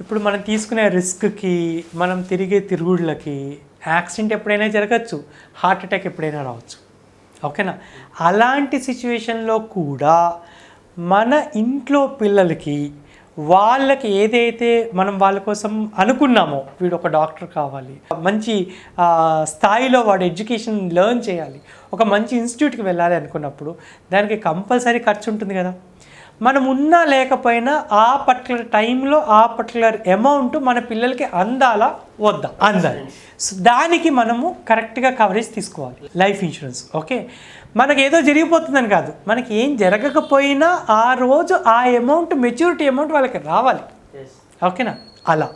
ఇప్పుడు మనం తీసుకునే రిస్క్కి మనం తిరిగే తిరుగుళ్ళకి యాక్సిడెంట్ ఎప్పుడైనా జరగచ్చు హార్ట్ అటాక్ ఎప్పుడైనా రావచ్చు. ఓకేనా? అలాంటి సిచ్యువేషన్లో కూడా మన ఇంట్లో పిల్లలకి వాళ్ళకి ఏదైతే మనం వాళ్ళ కోసం అనుకున్నామో వీడు ఒక డాక్టర్ కావాలి మంచి స్థాయిలో వాడు ఎడ్యుకేషన్ లెర్న్ చేయాలి ఒక మంచి ఇన్స్టిట్యూట్కి వెళ్ళాలి అనుకున్నప్పుడు దానికి కంపల్సరీ ఖర్చు ఉంటుంది కదా. మనం ఉన్నా లేకపోయినా ఆ పర్టికులర్ టైంలో ఆ పర్టికులర్ అమౌంట్ మన పిల్లలకి అందాలా వద్దా? అందాలి. సో దానికి మనము కరెక్ట్గా కవరేజ్ తీసుకోవాలి. Life insurance okay? మనకి ఏదో జరిగిపోతుందని కాదు. మనకి ఏం జరగకపోయినా ఆ రోజు ఆ అమౌంట్ మెచ్యూరిటీ అమౌంట్ వాళ్ళకి రావాలి. ఓకేనా? అలా.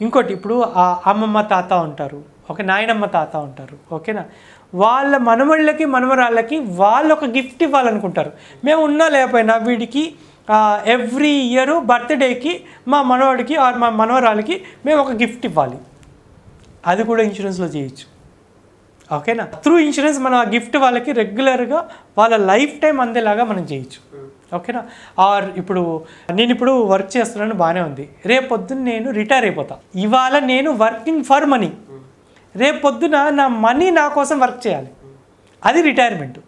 ఇంకోటి ఇప్పుడు ఆ అమ్మమ్మ తాత ఉంటారు. ఒక నాయనమ్మ తాత ఉంటారు. ఓకేనా? వాళ్ళ మనవళ్ళకి మనవరాళ్ళకి వాళ్ళు ఒక గిఫ్ట్ ఇవ్వాలనుకుంటారు. మేము ఉన్నా లేకపోయినా వీడికి ఎవ్రీ ఇయర్ బర్త్డేకి మా మనవాడికి ఆర్ మా మనవరాలకి మేము ఒక గిఫ్ట్ ఇవ్వాలి. అది కూడా ఇన్సూరెన్స్లో చేయొచ్చు. ఓకేనా? త్రూ ఇన్సూరెన్స్ మనం ఆ గిఫ్ట్ వాళ్ళకి రెగ్యులర్గా వాళ్ళ లైఫ్ టైం అందేలాగా మనం చేయొచ్చు. ఓకేనా? ఆర్ ఇప్పుడు నేను ఇప్పుడు వర్క్ చేస్తున్నాను బాగానే ఉంది. రేపు పొద్దున్న నేను రిటైర్ అయిపోతా. ఇవాళ నేను వర్కింగ్ ఫర్ మనీ రేపు పొద్దున నా మనీ నా కోసం వర్క్ చేయాలి. అది రిటైర్మెంట్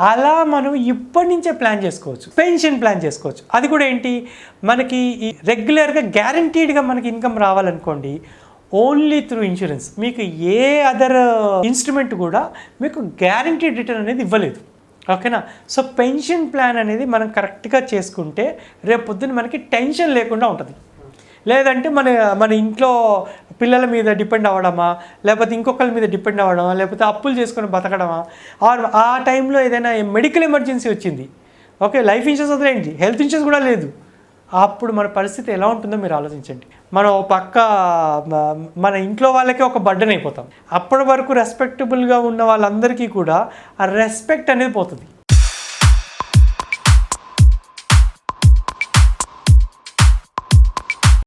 అలా మనం ఇప్పటి నుంచే ప్లాన్ చేసుకోవచ్చు. పెన్షన్ ప్లాన్ చేసుకోవచ్చు. అది కూడా ఏంటి? మనకి ఈ రెగ్యులర్గా గ్యారంటీడ్గా మనకి ఇన్కమ్ రావాలనుకోండి ఓన్లీ త్రూ ఇన్సూరెన్స్ మీకు ఏ అదర్ ఇన్స్ట్రుమెంట్ కూడా మీకు గ్యారంటీడ్ రిటర్న్ అనేది ఇవ్వలేదు. ఓకేనా? సో పెన్షన్ ప్లాన్ అనేది మనం కరెక్ట్గా చేసుకుంటే రేపు పొద్దున్న మనకి టెన్షన్ లేకుండా ఉంటుంది. లేదంటే మన మన ఇంట్లో పిల్లల మీద డిపెండ్ అవ్వడమా? లేకపోతే ఇంకొకరి మీద డిపెండ్ అవ్వడమా? లేకపోతే అప్పులు చేసుకొని బతకడమా? ఆర్ ఆ టైంలో ఏదైనా మెడికల్ ఎమర్జెన్సీ వచ్చింది. ఓకే లైఫ్ ఇన్సూరెన్స్ వదిలేండి హెల్త్ ఇన్సూరెన్స్ కూడా లేదు. అప్పుడు మన పరిస్థితి ఎలా ఉంటుందో మీరు ఆలోచించండి. మనం పక్క మన ఇంట్లో వాళ్ళకే ఒక బర్డెన్ అయిపోతాం. అప్పటి వరకు రెస్పెక్టబుల్గా ఉన్న వాళ్ళందరికీ కూడా ఆ రెస్పెక్ట్ అనేది పోతుంది.